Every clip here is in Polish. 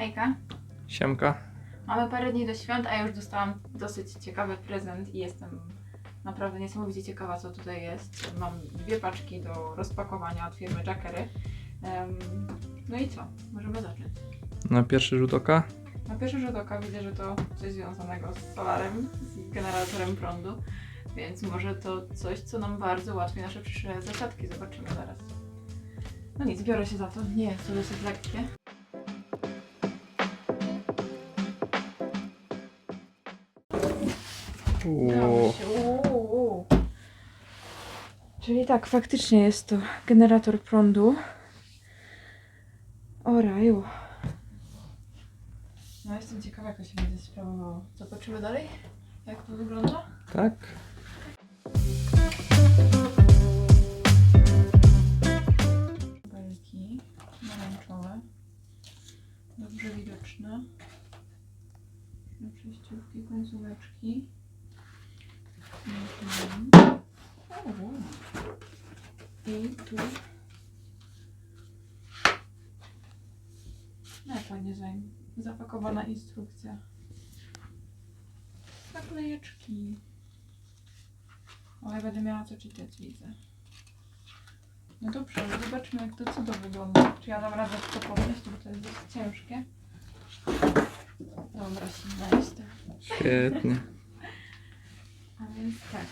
Hejka. Siemka. Mamy parę dni do świąt, a ja już dostałam dosyć ciekawy prezent i jestem naprawdę niesamowicie ciekawa, co tutaj jest. Mam dwie paczki do rozpakowania od firmy Jackery. Em, no i co? Możemy zacząć. Na pierwszy rzut oka Na pierwszy rzut oka widzę, że to coś związanego z solarem, z generatorem prądu, więc może to coś, co nam bardzo ułatwi nasze przyszłe zasadki. Zobaczymy zaraz. No nic, biorę się za to. Nie jest to dosyć lekkie. Udało się. Uuu. Czyli tak, faktycznie jest to generator prądu. O raju. No jestem ciekawa, jak to się będzie sprawowało. Zobaczymy dalej, jak to wygląda. Tak. Belki pomarańczowe. Dobrze widoczne. Na przejściówki, końcóweczki. Mhm. O. I tu. No jak ładnie zaim- zapakowana instrukcja. Naklejeczki. O, ja będę miała co czytać, widzę. No dobrze, zobaczmy jak to cudo wygląda. Czy ja dam radę to podnieść, bo to jest dosyć ciężkie. Dobra, jestem. Świetnie. Więc tak.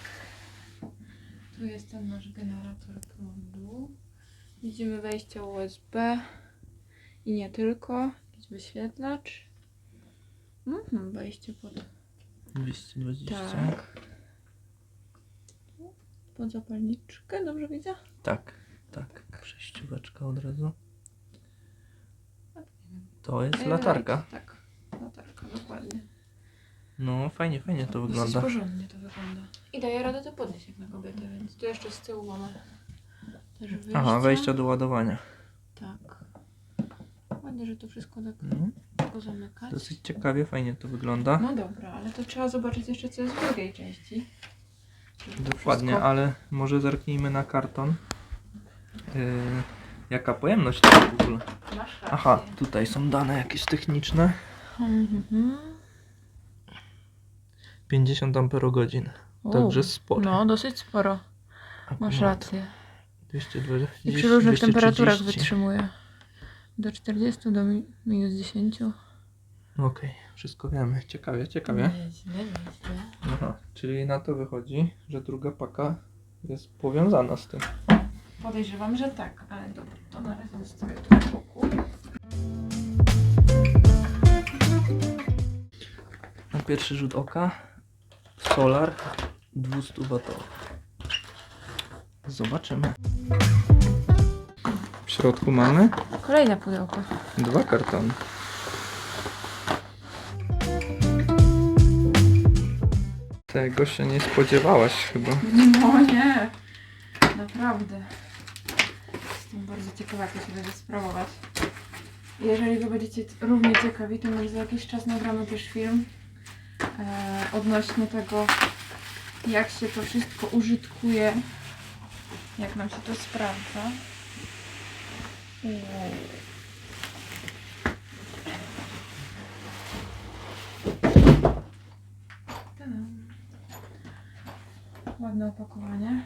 Tu jest ten nasz generator prądu. Widzimy wejście USB. I nie tylko. Jakiś wyświetlacz. Mhm, wejście pod 220. Tak. Pod zapalniczkę, dobrze widzę? Tak, tak. Przejścióweczka od razu. To jest latarka. Tak, latarka, dokładnie. No, fajnie, fajnie to wygląda. porządnie to wygląda. I daje radę to podnieść jak na kobietę, więc tu jeszcze z tyłu mamy też wyjście. Aha, wejście do ładowania. Tak. Ładnie, że to wszystko tak No, pozamykać. dosyć ciekawie, fajnie to wygląda. No dobra, ale to trzeba zobaczyć jeszcze co jest w drugiej części. Żeby to Dokładnie, wszystko- ale może zerknijmy na karton. Yy, jaka pojemność tego w ogóle? Masz rację. Aha, tutaj są dane jakieś techniczne. Mhm. 50 amperogodzin. U, Także sporo. No, dosyć sporo. Masz rację. 220, I przy różnych 230. temperaturach wytrzymuje. Do 40, do mi- minus 10. Okej, wszystko wiemy. Ciekawie, ciekawie. Nieźle, nieźle. Aha, czyli na to wychodzi, że druga paka jest powiązana z tym. Podejrzewam, że tak, ale dobra, to na razie zostawię tu na boku. Na pierwszy rzut oka solar 200 watowy. Zobaczymy. W środku mamy Kolejne pudełko. dwa kartony. Tego się nie spodziewałaś chyba. No nie, naprawdę. Jestem bardzo ciekawa, jak to się będzie sprawować. Jeżeli Wy będziecie równie ciekawi, to może za jakiś czas nagramy też film odnośnie tego, jak się to wszystko użytkuje, jak nam się to sprawdza. Ładne opakowanie.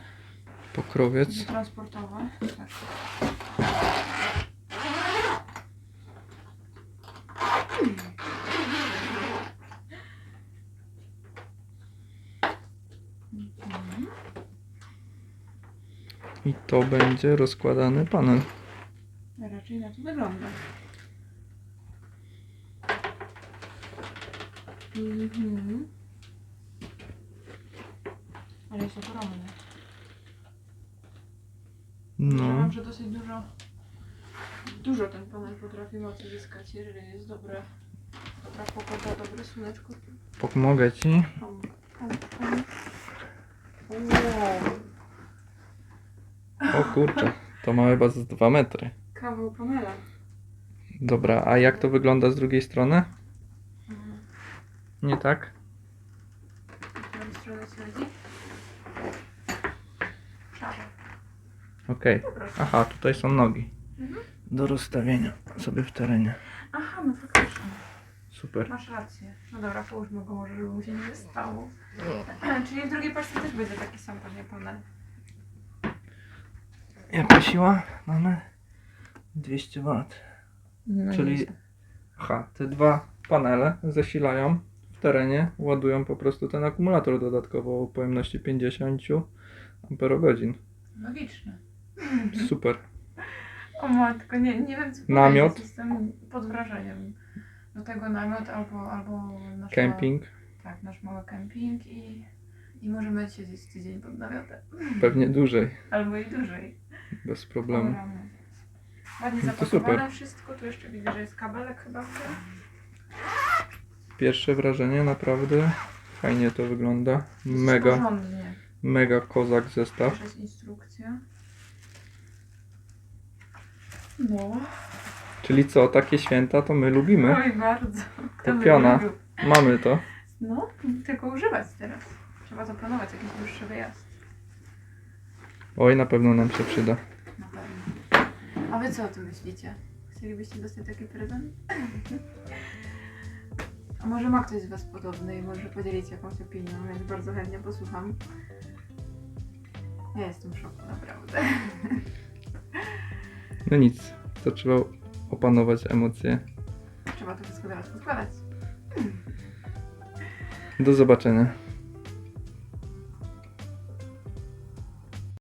Pokrowiec. Transportowe. Tak. Mhm. I to będzie rozkładany panel. Raczej na to wygląda. Mhm. Ale jest ogromny. No. Wiem, że dosyć dużo, dużo ten panel potrafi mocy zyskać, jeżeli jest dobre, dobra pogoda, dobre słoneczko. Pomogę ci. Pom, pom, pom. Wow, O kurczę, to ma chyba z 2 metry. kawał panela. Dobra, a jak to wygląda z drugiej strony? Nie tak? Którą stronę. Okej. Aha, tutaj są nogi. Mhm. Do rozstawienia sobie w terenie. Aha, no faktycznie. Super. Masz rację. No dobra, połóżmy go może, żeby mu się nie stało. Czyli w drugiej paczce też będzie taki sam pewnie panel. Jaka siła? Mamy 200 W. No Czyli nieźle. Aha, te dwa panele zasilają w terenie, ładują po prostu ten akumulator dodatkowo o pojemności 50 amperogodzin. Logiczne. Super. O matko, nie, nie wiem co Namiot. Jestem pod wrażeniem. Do tego namiot albo, albo nasz Camping, Mały, tak, nasz mały kemping i, i możemy siedzieć tydzień pod namiotem. pewnie dłużej, Albo i dłużej. Bez problemu. Rany. Ładnie No to zapakowane super. wszystko. Tu jeszcze widzę, że jest kabelek chyba w tym. Pierwsze wrażenie, naprawdę fajnie to wygląda. Mega, Porządnie. mega kozak zestaw. Też jest instrukcja. No. Czyli co, takie święta to my lubimy. Oj, bardzo. Kto by Kupiona. lubił? Mamy to. No, tylko używać teraz. Trzeba zaplanować jakiś dłuższy wyjazd. Oj, na pewno nam się przyda. Na pewno. A wy co o tym myślicie? Chcielibyście dostać taki prezent? A może ma ktoś z was podobny i może podzielić jakąś opinią, więc bardzo chętnie posłucham. Ja jestem w szoku, naprawdę. No nic, to trzeba opanować emocje. Trzeba to wszystko teraz poskładać. Do zobaczenia.